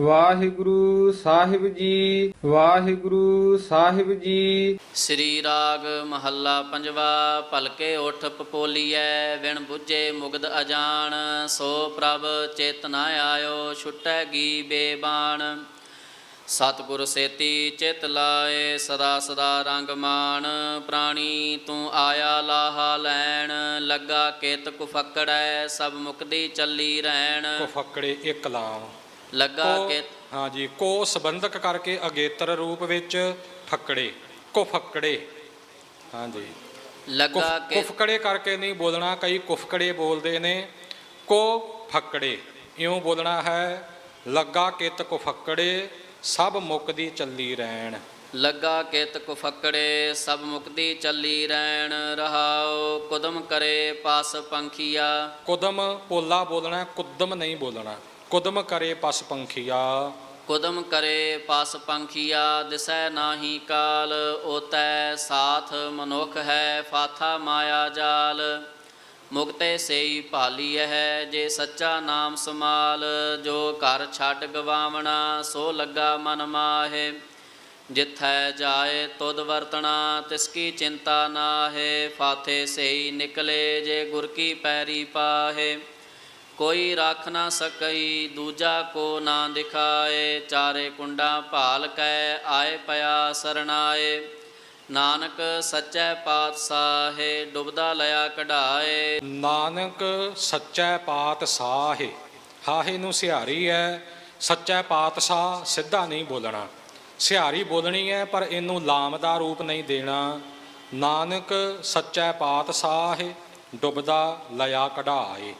ਵਾਹਿਗੁਰੂ ਸਾਹਿਬ ਜੀ ਵਾਹਿਗੁਰੂ ਸਾਹਿਬ ਜੀ। ਸ੍ਰੀ ਰਾਗ ਮਹੱਲਾ ਪੰਜਵਾ ਭਲਕੇ ਉਠ ਪਪੋਲੀਐ ਵਿਣ 부ਝੇ ਮੁਗਦ ਅਜਾਣ। ਸੋ ਪ੍ਰਭ ਚੇਤ ਨ ਆਇਓ ਛੁਟੈ ਗੀ ਬੇਬਾਨ ਸਤਿਗੁਰ ਸੇਤੀ ਚਿਤ ਲਾਏ ਸਦਾ ਸਦਾ ਰੰਗ ਮਾਨ ਪ੍ਰਾਣੀ ਤੂੰ ਆਇਆ ਲਾਹਾ ਲੈਣ ਲੱਗਾ ਕਿਤ ਕੁਫਕੜੈ ਸਭ ਮੁਕਦੀ ਚੱਲੀ ਰਹਿਣ ਕੋ ਫੱਕੜੇ ਇੱਕ ਲਾਮ। ਲੱਗਾ ਕੋ ਕਿਤ ਹਾਂਜੀ ਕੋ ਸੰਬੰਧਕ ਕਰਕੇ ਅਗੇਤਰ ਰੂਪ ਵਿੱਚ ਫੱਕੜੇ ਕੋ ਫੱਕੜੇ। ਹਾਂਜੀ। ਲੱਗਾ ਕੁਫ- ਕੁਫਕੜੇ ਕਰਕੇ ਨਹੀਂ ਬੋਲਣਾ ਕਈ ਕੁਫਕੜੇ ਬੋਲਦੇ ਨੇ। ਕੋ ਫੱਕੜੇ ਇਉਂ ਬੋਲਣਾ ਹੈ ਲੱਗਾ ਕਿਤ ਕੁਫਕੜੇ ਸਭ ਮੁਕਦੀ ਚੱਲੀ ਰਹਿਣ। ਲੱਗਾ ਕਿਤ ਕੁਫਕੜੇ ਸਭ ਮੁਕਤੀ ਚੱਲੀ ਰਹਿਣ। ਰਹਾਉ ਕੁਦਮ ਕਰੇ ਪਾਸ ਪੰਖੀਆ। ਕੁਦਮ ਪੋਲਾ ਬੋਲਣਾ ਕੁਦਮ ਨਹੀਂ ਬੋਲਣਾ। ਕੁਦਮ ਕਰੇ ਪਸ ਪੰਖੀਆ। ਕੁਦਮ ਕਰੇ ਪਾਸ ਪੰਖੀਆ, ਦਿਸੈ ਨਾਹੀ ਕਾਲ, ਓਤੈ ਸਾਥ ਮਨੁਖ ਹੈ, ਫਾਥਾ ਮਾਇਆ ਜਾਲ। ਮੁਕਤੇ ਸੇਈ ਭਾਲੀ ਹੈ, ਜੇ ਸੱਚਾ ਨਾਮ ਸਮਾਲ, ਜੋ ਘਰ ਛੱਡ ਗਵਾਵਣਾ, ਸੋ ਲੱਗਾ ਮਨ ਮਾਹੇ। ਜਿੱਥੈ ਜਾਏ ਤੁਧ ਵਰਤਣਾ, ਤਿਸ ਕੀ ਚਿੰਤਾ ਨਾਹੇ। ਫਾਥੇ ਸੇਈ ਨਿਕਲੇ, ਜੇ ਗੁਰ ਕੀ ਪੈਰੀ ਪਾਹੇ। ਕੋਈ ਰੱਖ ਨਾ ਸਕਈ, ਦੂਜਾ ਕੋ ਨਾ ਦਿਖਾਏ। ਚਾਰੇ ਕੁੰਡਾ ਭਾਲ ਕੈ ਆਏ ਪਿਆ ਸਰਣਾਏ। ਨਾਨਕ ਸੱਚੈ ਪਾਤਸ਼ਾਹੇ, ਡੁੱਬਦਾ ਲਿਆ ਕਢਾਏ। ਨਾਨਕ ਸੱਚੈ ਪਾਤਸ਼ਾਹ, ਹਾਹੇ ਨੂੰ ਸਿਹਾਰੀ ਹੈ ਸੱਚੈ ਪਾਤਸ਼ਾਹ ਸਿੱਧਾ ਨਹੀਂ ਬੋਲਣਾ। ਸਿਹਾਰੀ ਬੋਲਣੀ ਹੈ ਪਰ ਇਹਨੂੰ ਲਾਮ ਦਾ ਰੂਪ ਨਹੀਂ ਦੇਣਾ। ਨਾਨਕ ਸੱਚੈ ਪਾਤਸ਼ਾਹ ਹੈ ਡੁੱਬਦਾ ਲਿਆ ਕਢਾਏ।